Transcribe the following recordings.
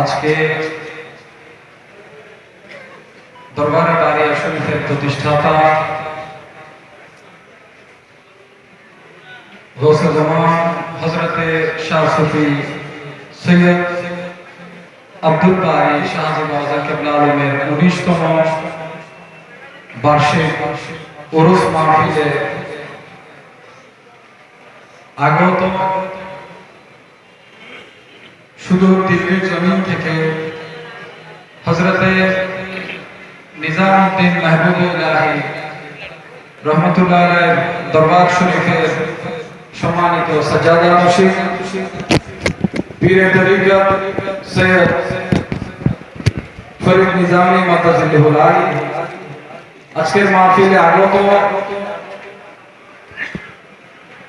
আজকে দরবারে বাড়িয়া শরীফের প্রতিষ্ঠাতা। গৌসে জামান হজরতে শাহ সুফি সৈয়দ আব্দুল বারি শাহজাদ আজা কেবলা আলমের উনিশতম বার্ষিক ওরস মাহফিলে আগত শুধু দিল্লির জমিন থেকে হজরতে নিজামুদ্দিন মাহবুবুল্লাহি রহমতুল্লাহ আলাইহির দরবার শরীফের সম্মানিত সাজ্জাদা মুশিক পীরে তরিকত সৈয়দ ফরিদ নিজামী মাদ্রাসাতুল আলী আজকের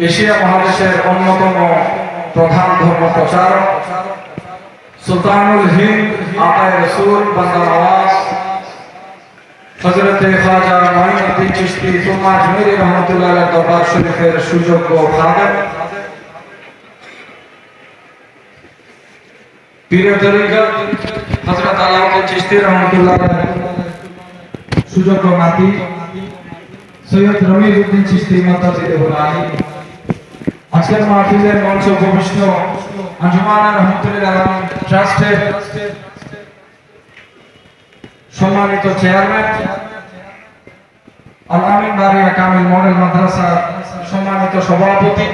এশিয়া মহাদেশের অন্যতম প্রধান ধর্ম প্রচারক সুলতানুল হিন্দ আতায় রসুল বান্দা নওয়াজ হজরতে খাজা মঈনুদ্দিন চিশতি তুমা আজমিরি রহমতুল্লাহ আলাইহির দরবার শরীফের সুযোগ্য খাদেম পীর তরিকত হযরত আলাউদ্দিন চিশতি রহমতুল্লাহ আলাইহির সুযোগ্য নাতি সৈয়দ রমিজ উদ্দিন চিশতি মাতাজিদুল আলী আজকের মাহফিলের মঞ্চ উপবিষ্ট আঞ্জুমানা রহমতুল্লাহ আলম ট্রাস্টের সম্মানিত চেয়ারম্যান, আল আমিন বারিয়া কামিল মডেল মাদ্রাসা সম্মানিত সভাপতি,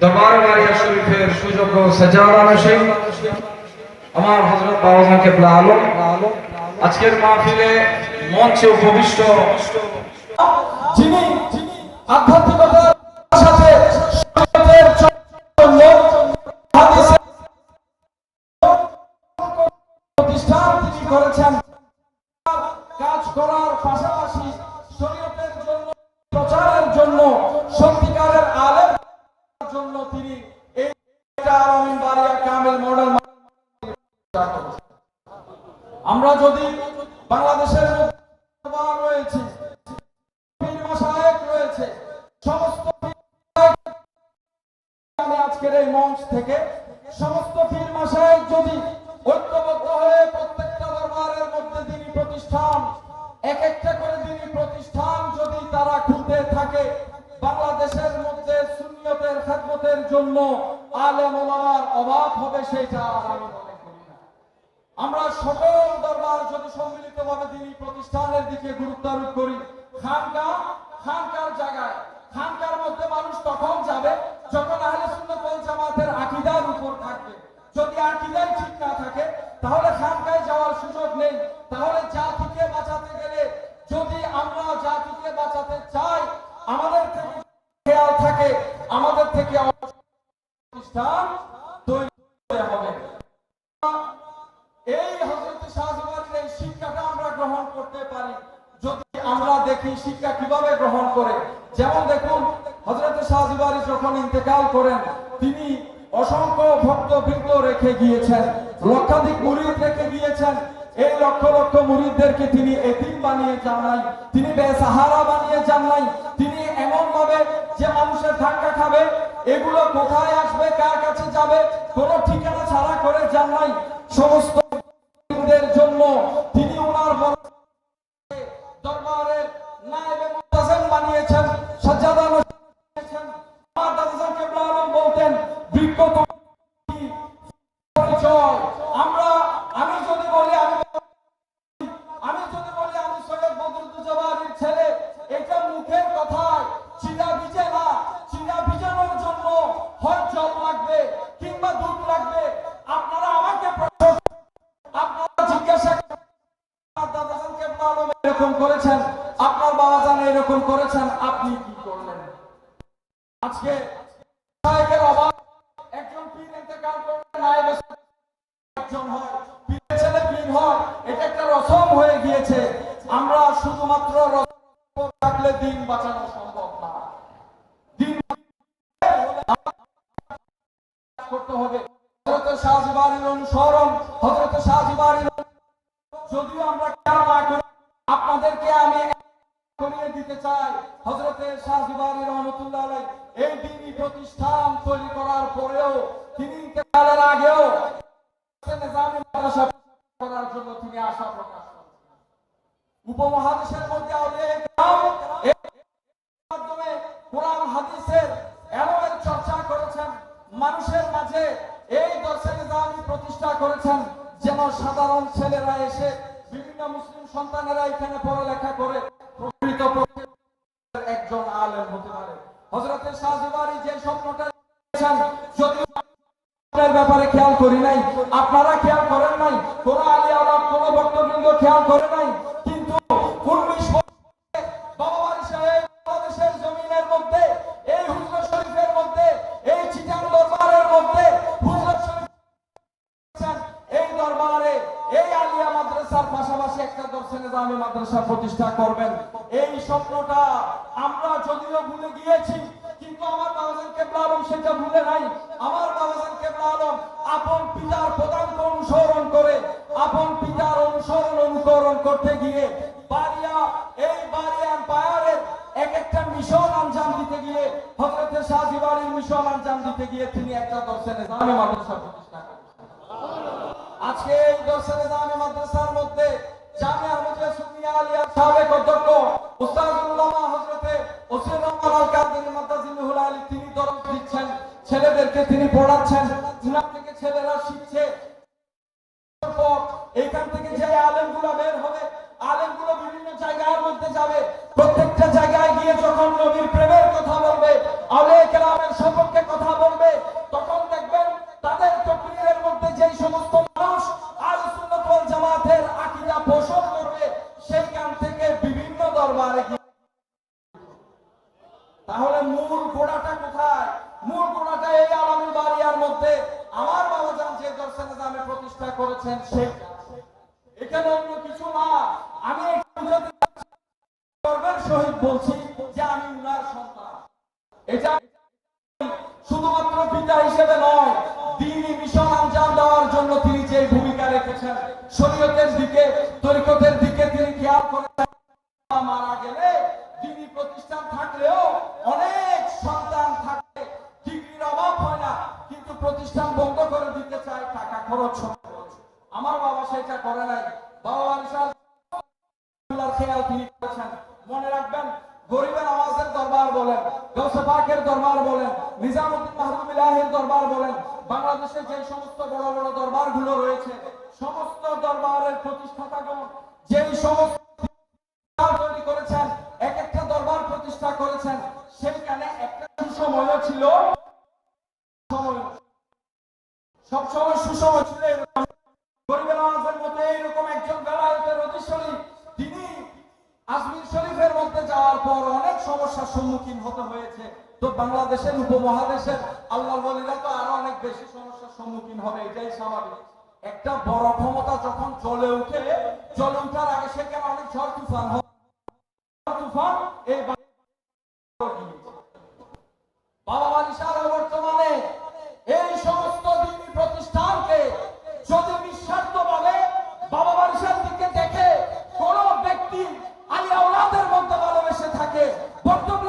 দরবার বারিয়া শরীফের সুযোগ্য সাজাওয়ালা নসীম আমার হযরত বাবাজান কেবলা আলম। আজকের মাহফিলে মঞ্চে উপবিষ্ট আধ্যাত্মিকতার সাথে করেছেন। কাজ করার পাশাপাশি শরীয়তের জন্য, প্রচারের জন্য, সত্যিকারের আলেম জন্য তিনি এই আলমিন বারিয়া কামিল মডেল আমরা যদি বাংলাদেশের রয়েছে রয়েছে, সমস্ত আজকের এই মঞ্চ থেকে, সমস্ত পীর মাশায়েখ যদি একটা করে দিনই প্রতিষ্ঠান যদি তারা খুলতে থাকে, বাংলাদেশের মধ্যে সুন্নিয়তের খেদমতের জন্য আলেম ওলামার অভাব হবে সেটা আমরা সকল দরবার যদি সম্মিলিতভাবে দিনই প্রতিষ্ঠানের দিকে গুরুত্ব আরোপ করি, খানকা, খানকার জায়গায় যেমন দেখুন, হযরত শাহজালালি যখন ইন্তেকাল করেন, তিনি অসংখ্য ভক্ত বৃন্দ রেখে গিয়েছেন, লক্ষাধিক মুরিদ রেখে গিয়েছেন। এই লক্ষ লক্ষ মুরিদদেরকে তিনি এতিম বানিয়ে যান নাই, তিনি বেসাহারা বানিয়ে যান নাই, তিনি এমন ভাবে যে মানুষের ধাক্কা খাবে, এগুলো কোথায় আসবে, কার কাছে যাবে, কোনো ঠিকানা ছাড়া করে যান নাই। সমস্ত জন্য তিনি ওনার দরবারের নায়েবে এরকম করেছেন, আপনি কি করলেন? আজকে অভাব, একজন পীর ইন্তেকাল একজন হয়। পীরের ছেলে পীর হয়, এটা একটা রসম হয়ে গিয়েছে। আমরা শুধুমাত্র রসম থাকলে দিন বাঁচানো যদিও আমরা আপনাদেরকে আমি করিয়ে দিতে চাই। হযরতে শাহজিবারি রহমতুল্লাহ এই দিনী প্রতিষ্ঠান তৈরি করার পরেও তিনি ইন্তেকালের আগেও করার জন্য তিনি আশা প্রকাশ উপমহাদেশের মধ্যে মাধ্যমে কোরআন, হাদিসের এমন চর্চা করেছেন, মানুষের মাঝে এই দর্শে নিজামী প্রতিষ্ঠা করেছেন, যেন সাধারণ ছেলেরা এসে বিভিন্ন মুসলিম সন্তানেরা এখানে পড়ালেখা করে প্রকৃত একজন আলেম হতে পারে হজরতের শাহজিবারি যে স্বপ্নটা দেখেছেন, যদিও আপনার ব্যাপারে খেয়াল করি নাই, আপনারা খেয়াল করেন নাই, কোন আলী আলাপ, কোন বক্তবৃন্দ খেয়াল করে নাই, কিন্তু বাংলাদেশের এই হুজুর শরীফের মধ্যে, এই চিটাং দরবারের মধ্যে এই দরবারে, এই আলিয়া মাদ্রাসার পাশাপাশি একটা দর্শন নিজামী মাদ্রাসা প্রতিষ্ঠা করবেন। এই স্বপ্নটা আমরা যদিও ভুলে গিয়েছি আমার বাবাজান কেবলা আলম, সেটা ভুলে নাই। আমার বাবাজান কেবলা আলম, আপন পিতার পদাঙ্ক অনুসরণ করে, আপন পিতার অনুসরণ অনুকরণ করতে গিয়ে বাড়িয়া, এই বাড়িয়ার পায়ারের এক একটা মিশন আঞ্জাম দিতে গিয়ে হজরতের শাহজি বাড়ির মিশন আঞ্জাম দিতে গিয়ে তিনি একটা দর্শন নিজামী মাদ্রাসা প্রতিষ্ঠা আজকে এই দর্শনে জামে মাদ্রাসার মধ্যে জামে আহমদিয়া সুন্নিয়া আলিয়া সাবেক অধ্যক্ষ উস্তাদুল উলামা হযরতে ওসির আল কাদেরী বিভিন্ন জায়গার প্রত্যেকটা জায়গায় গিয়ে যখন নবীর প্রেমের কথা বলবে আলে কেরামের সম্পর্কে কথা বলবে, তখন বাংলাদেশে যে সমস্ত বড় বড় দরবারগুলো রয়েছে, সমস্ত দরবারের প্রতিষ্ঠাতাগণ যেই সমস্ত করেছেন, এক একটা দরবার প্রতিষ্ঠা করেছেন একটা সুসময় ছিল। সবসময় সুসময় ছিল গরিবের এইরকম একজন বেলায়েতের তিনি আজমির শরীফের মধ্যে যাওয়ার পর অনেক সমস্যার সম্মুখীন হতে হয়েছে। তো বাংলাদেশের উপমহাদেশের আল্লাহ বলিরা বেশি সমস্যার সম্মুখীন হবে, এটাই স্বাভাবিক। একটা বড় ক্ষমতা যখন চলে উঠে চলে উঠার আগে সেখানে অনেক ঝড় তুফান তুফান এই বাবা বারিশাল বর্তমানে এই সমস্ত দিনী প্রতিষ্ঠানকে যদি নিঃস্বার্থভাবে বাবা বারিশাল দিকে দেখে কোন ব্যক্তি আলী আওলাদের মধ্যে ভালোবেসে থাকে ভক্তবৃন্দের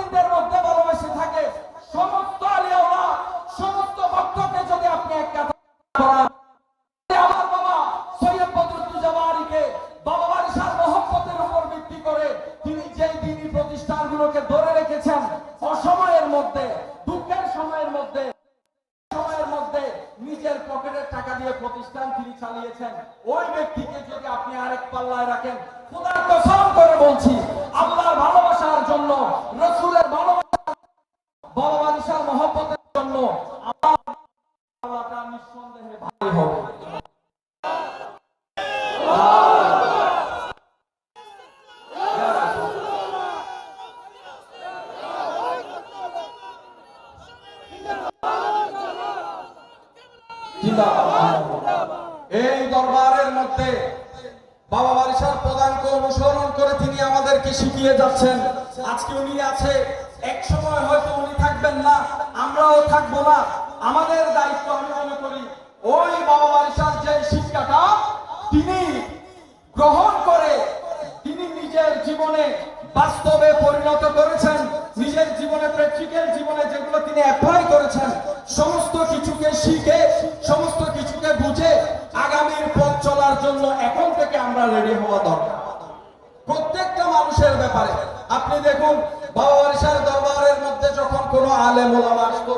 থাকবেন না, আমরাও থাকব না। আমাদের দায়িত্ব আমি মনে করি, ওই বাবা বারিশার যে শিক্ষাটা তিনি গ্রহণ করে, তিনি নিজের জীবনে বাস্তবে পরিণত করেছেন, নিজের জীবনে প্র্যাকটিক্যাল জীবনে যেগুলো তিনি অ্যাপ্লাই করেছেন, সমস্ত কিছুকে শিখে, সমস্ত কিছুকে বুঝে আগামীর পথ চলার জন্য এখন থেকে আমরা রেডি হওয়া দরকার। প্রত্যেকটা মানুষের ব্যাপারে, আপনি দেখুন, বাবা কোনো আলেম ওলামা আসতো?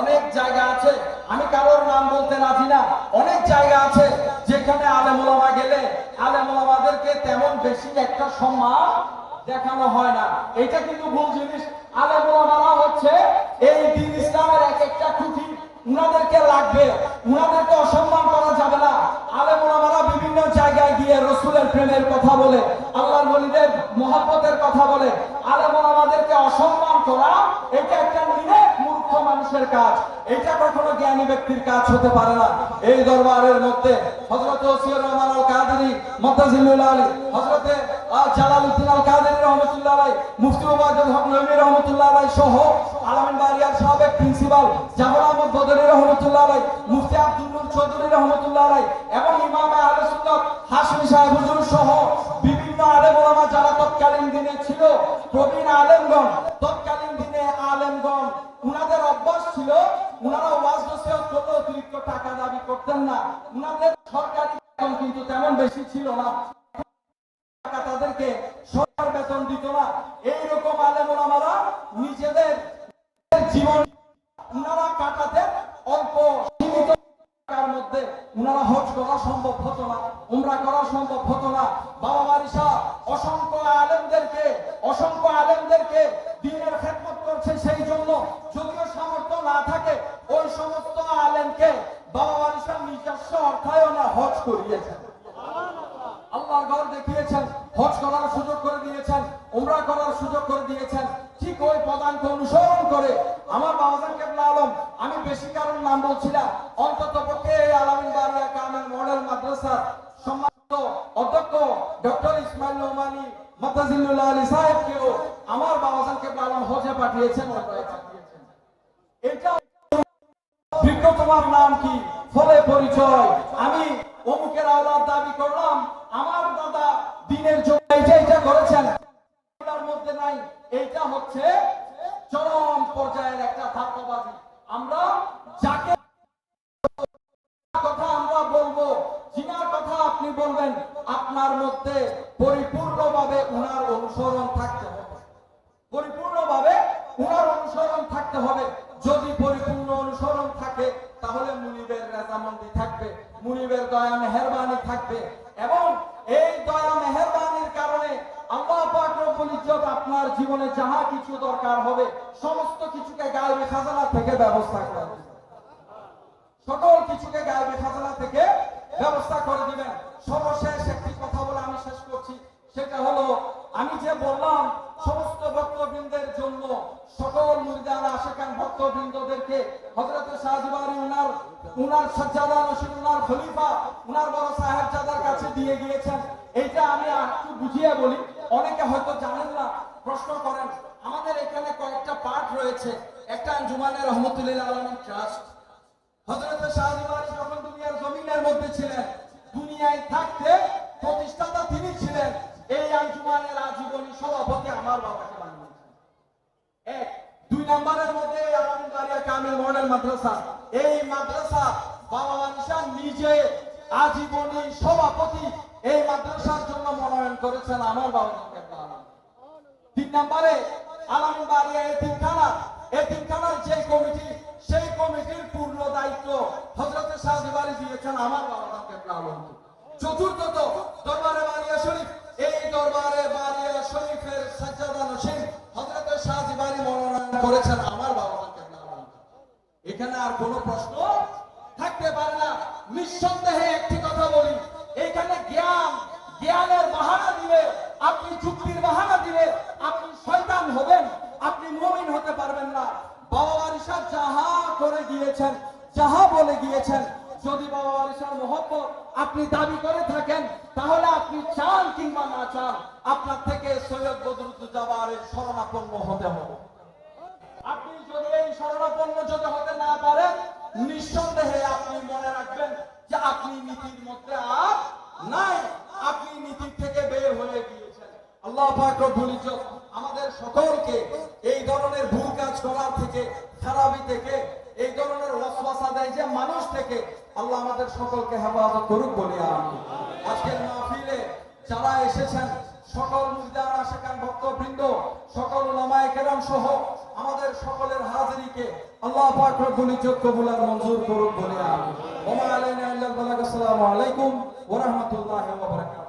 অনেক জায়গা আছে, আমি কারোর নাম বলতে রাজি না। অনেক জায়গা আছে যেখানে আলেম ওলামা গেলে আলেম ওলামাদেরকে তেমন বেশি একটা সম্মান দেখানো হয় না। এটা কিন্তু ভুল জিনিস। আলেম ওলামারা হচ্ছে এই দিন ইসলামের এক একটা খুঁটি। উনাদেরকে লাগবে, উনাদেরকে অসম্মান করা যাবে না। আলেম ওলামারা বিভিন্ন জায়গায় গিয়ে রসুলের প্রেমের কথা বলে, আল্লাহর ওলিদের মহব্বতের কথা বলে, আলেম ওলামাদেরকে অসম্মান করা, এটা মানুষের কাজ, এটা কখনো জ্ঞানী ব্যক্তির কাজ হতে পারে না। এই দরবারের মধ্যে হযরত ওসিয়র রহমান আল আলী জালালউদ্দিন আল রহমাতুল্লাহ আলাইহি, মুফতি ওবায়দুল হক নবী রহমাতুল্লাহ আলাইহি সহ আলামিন বারিয়ার সাবেক প্রিন্সিপাল আহমদ রহমাতুল্লাহ আলাইহি, মুফতি আব্দুল নূর চৌধুরী রহমাতুল্লাহ আলাইহি এবং ইমাম আহলে সুন্নাত সাহেব হুজুর সহ বিভিন্ন আলেম ওলামা যারা তৎকালীন দিনে ছিল, প্রবীণ আলেমগণ না। উনাদের সরকারি বেতন কিন্তু তেমন বেশি ছিল না। তাদেরকে সরকার বেতন দিত না। এইরকম আলেম ওলামারা নিজেদের জীবন উনারা কাটাতেন অল্প সীমিত টাকার মধ্যে উনারা হজ করা সম্ভব হতো না, উমরা করা সম্ভব হতো না। বাবা বারিশা অসংখ্য আলেমদেরকে অসংখ্য আলেমদেরকে দিনের করিয়েছেন। আল্লাহর ঘর দেখিয়েছেন, হজ করার সুযোগ করে দিয়েছেন, উমরা করার সুযোগ করে দিয়েছেন। ঠিক ওই পদাঙ্ক অনুসরণ করে আমার বাবাজান কেবলা আলম, আমি বেশি কারণ নাম বলছি না অন্তত পক্ষে এই আলামিন বারিয়া কামেল মডেল মাদ্রাসা সম্মানিত অধ্যক্ষ ডক্টর ইসমাইল নোমানি মাতাজিল্লুল্লাহ আলী সাহেবকেও আমার বাবাজান কেবলা আলম হজে পাঠিয়েছেন এটা বৃক্ষ তোমার নাম কি? ফলে পরিচয়। আমি অমুকের আওলাদ দাবি করলাম, আমার দাদা দিনের জন্য এইটা করেছেন এগুলোর মধ্যে নাই। এইটা হচ্ছে চরম পর্যায়ের একটা ধাপ্পাবাজি আমরা যাকে কথা আমরা বলব, জিনার কথা আপনি বলবেন, আপনার মধ্যে পরিপূর্ণভাবে উনার অনুসরণ থাকতে হবে। পরিপূর্ণভাবে উনার অনুসরণ থাকতে হবে। যদি পরিপূর্ণ অনুসরণ থাকে, তাহলে মুনিবের রেজামন্দি থাকবে। মুনিবের দয়া মেহরবানি থাকবে। এবং এই দয়া মেহরবানির কারণে আল্লাহ পাক রব্বুল ইজ্জত আপনার জীবনে যাহা কিছু দরকার হবে, সমস্ত কিছুকে গায়েবে খাজানা থেকে ব্যবস্থা করে সকল কিছুকে গায়েবে খাজানা থেকে ব্যবস্থা করে দিবেন। ছিলেন, দুনিয়ায় থাকতে প্রতিষ্ঠাতা তিনি ছিলেন। এই আঞ্জুমানের আজীবনী সভাপতি আমার বাবাকে বানিয়েছেন। এক, দুই নম্বরের মধ্যে আলামিন বারিয়া কামিল মডেল মাদ্রাসা। এই মাদ্রাসা বাবা মানিসা নিজে আজীবনী সভাপতি এই মাদ্রাসার জন্য মনোনয়ন করেছেন আমার বাবা তিন নম্বরে আলামিন বাড়িয়া এতিমখানা। এতিমখানার যে কমিটি, সেই কমিটির পূর্ণ দায়িত্ব হজরত শাহজিবারি দিয়েছেন আমার বাবা এখানে জ্ঞান, জ্ঞানের বাহানা দিলে, আপনি যুক্তির বাহানা দিলে আপনি শয়তান হবেন, আপনি মুমিন হতে পারবেন না। বাবা যাহা করে গিয়েছেন, যাহা বলে গিয়েছেন যদি বাবা বারিশার মহব্বত আপনি দাবি করে থাকেন, তাহলে আপনি চান কিংবা না চান, আপনার থেকে সৈয়দ বদরুদ্দোজাবারের শরণাপন্ন হতে হবে। আপনি যদি এই শরণাপন্ন যদি হতে না পারেন, নিঃসন্দেহে আপনি মনে রাখবেন যে আপনি নীতির মধ্যে আর নাই। আপনি নীতির থেকে বের হয়ে গিয়েছেন। আল্লাহ ইজ্জত আমাদের সকলকে এই ধরনের ভুল কাজ করার থেকে, খারাপি থেকে, এই ধরনের ওয়াসওয়াসা দেয় যে মানুষ থেকে আল্লাহ আমাদের সকলকে হেফাজত করুক বলি আজকের মাহফিলে যারা এসেছেন, সকল মুজদান আশেকান ভক্তবৃন্দ, সকল ওলামায়ে কেরাম সহ আমাদের সকলের হাজিরিকে আল্লাহ পাক রব্বুল ইজ্জত কবুল আর মঞ্জুর করুক বলে আমি ওমা আলাইনা ইল্লাল বালাগ, আসসালামু আলাইকুম ওয়া রাহমাতুল্লাহি ওয়া বারাকাতুহু।